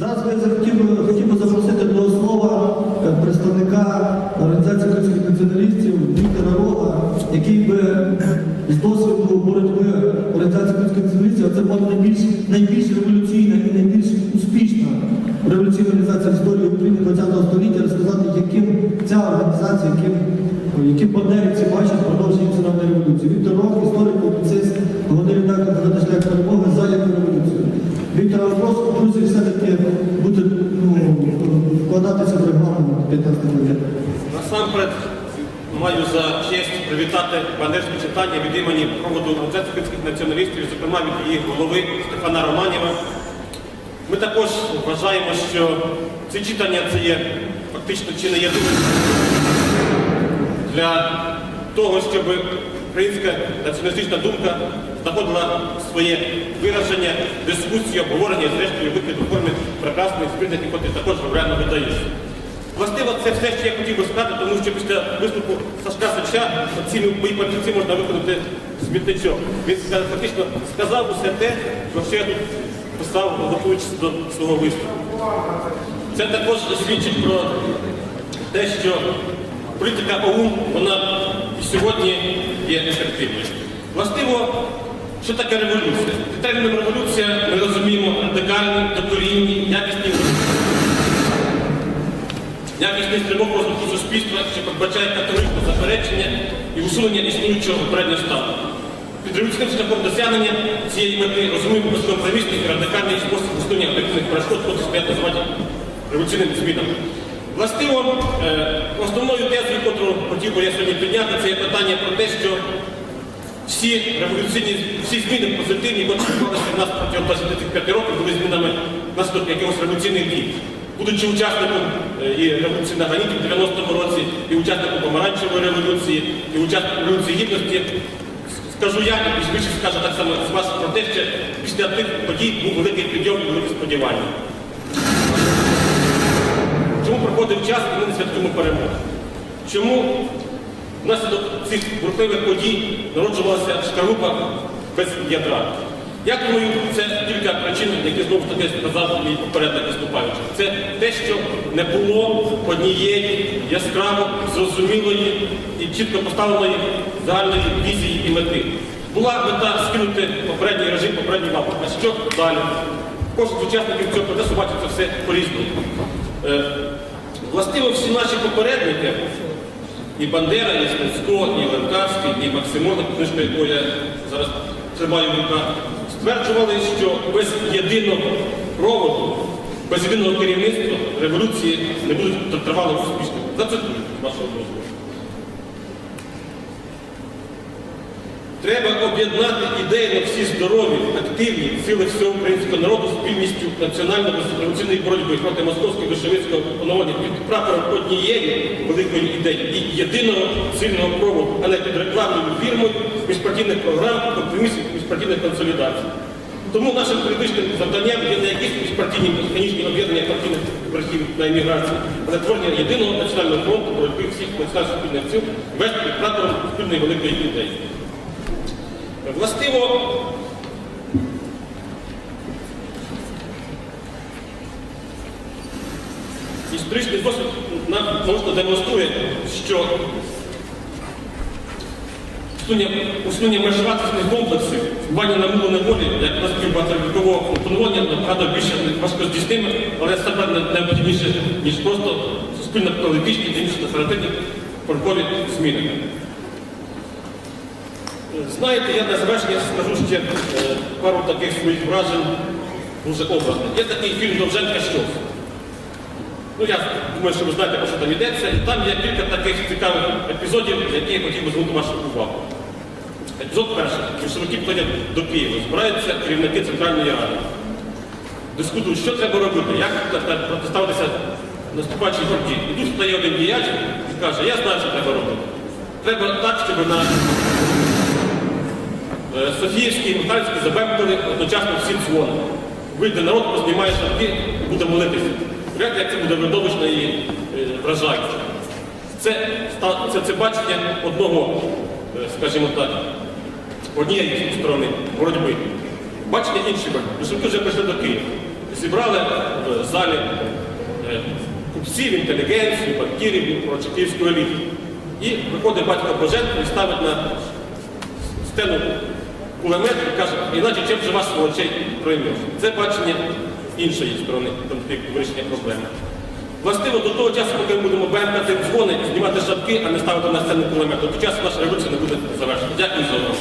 Зараз я хотів би, хотів би запросити до слова е, представника організації українських націоналістів Віктора Рога, який би з досвіду боротьби організації українських націоналістів, а це була найбільш, найбільш революційна і найбільш успішна революційна організація в історії України ХХ століття, розказати, яким ця організація, друзі, все-таки бути, ну, вкладатися в регламент 15 хвилин. Насамперед маю за честь привітати бандерське читання від імені проводу Організації націоналістів, зокрема від її голови Стефана Романєва. Ми також вважаємо, що це читання це є фактично чи не єдине для того, щоб українська націоналістична думка знаходила своє вираження, дискусію, обговорення, зрештою вихід у формі прекрасної спільних, котрі також реально видається. Властиво, це все, що я хотів би сказати, тому що після виступу Сашка Сача ці мої папірці можна виконати смітничок. Він фактично сказав усе те, про що я тут писав, готуючись до свого виступу. Це також свідчить про те, що політика ОУН, вона сьогодні є ефективною. Властиво, що таке революція? Під терміном революція ми розуміємо радикальні, докорінні, якісні якісний стрибок розвитку суспільства, що передбачає категоричне заперечення і усунення існуючого попереднього стану. Під революційним шляхом досягнення цієї мети розуміємо безкомпромісний і радикальний спосіб усунення об'єктивних перешкод, котрі стоять називати революційними змінами. Властиво, е, основною тезою, яку хотів би я сьогодні підняти, це є питання про те, що всі революційні, всі зміни позитивні, які відбувалися в нас протягом 25 років, були змінами внаслідок якихось революційних дій. Будучи учасником е, і революції на Ганіті в 90-му році, і учасником помаранчевої революції, і учасником революції гідності, скажу я, і більше скажу так само з вас про те, що після тих подій був великий підйом і великі сподівання. Чому проходив час і ми не святкуємо перемогу? Чому внаслідок цих бурхливих подій народжувалася шкарупа без ядра? Я думаю, це кілька причин, які знову ж таки сказав мій попередник виступаючий. Це те, що не було однієї яскраво зрозумілої і чітко поставленої загальної візії і мети. Була мета скинути попередній режим, попередній вал. А що далі? Кожен з учасників цього процесу бачить це все по-різному. Властиво всі наші попередники, і Бандера, і Стецько, і Ленкавський, і Максимон, книжка яку я зараз тримаю в руках, стверджували, що без єдиного проводу, без єдиного керівництва революції не будуть тривали успішними. Зацитую вашого дозволу. Треба об'єднати ідейно всі здорові, активні сили всього українського народу спільністю національно-революційної боротьби проти московського більшовицького панування під прапором однієї великої ідеї і єдиного сильного проводу, а не під рекламною фірмою міжпартійних програм, компромісів, міжпартійних консолідацій. Тому нашим політичним завданням є не якісь міжпартійні механічні об'єднання партійних братів на еміграції, але творення єдиного національного фронту боротьби всіх національних спільних сил вести під прапором спільної великої ідеї. Властиво, історичний досвід нам просто демонструє, що усунення, межвартісних комплексів, збання на милу неволі, як наслідок багатовікового функціонування, набагато більше важкоздійсними, але саме необхідніше, ніж просто суспільно-політичні та інші фольклорі зміни. Знаєте, я на завершення скажу ще е, пару таких своїх вражень дуже образних. Є такий фільм Довженка Щось. Ну, я думаю, що ви знаєте, про що там йдеться, і там є кілька таких цікавих епізодів, які я хотів би звернути вашу увагу. Епізод перший. Більшовики платять до Києва. Збираються керівники Центральної Ради. Дискутують, що треба робити, як протиставитися наступаючій горді. І тут стає один діяч і каже, я знаю, що треба робити. Треба так, щоб на Е, Софіївський, Михайлівський забемкали одночасно всі дзвони. Вийде народ, познімає шапки і буде молитися. Вряд як це буде видовищно і е, вражаюче. Це, це, це бачення одного, е, скажімо так, однієї сторони боротьби. Бачення іншої боротьби. Вже прийшли до Києва. зібрали в залі купців, інтелігенцію, банкірів і проче еліту. І виходить батько Боженко і ставить на стену кулемет каже, іначе чим же вас очей проймеш. Це бачення іншої сторони конфлікту, вирішення проблеми. Властиво до того часу, поки ми будемо бентати дзвони, знімати шапки, а не ставити на сцену кулемет, до часу наша революція не буде завершена. Дякую за увагу.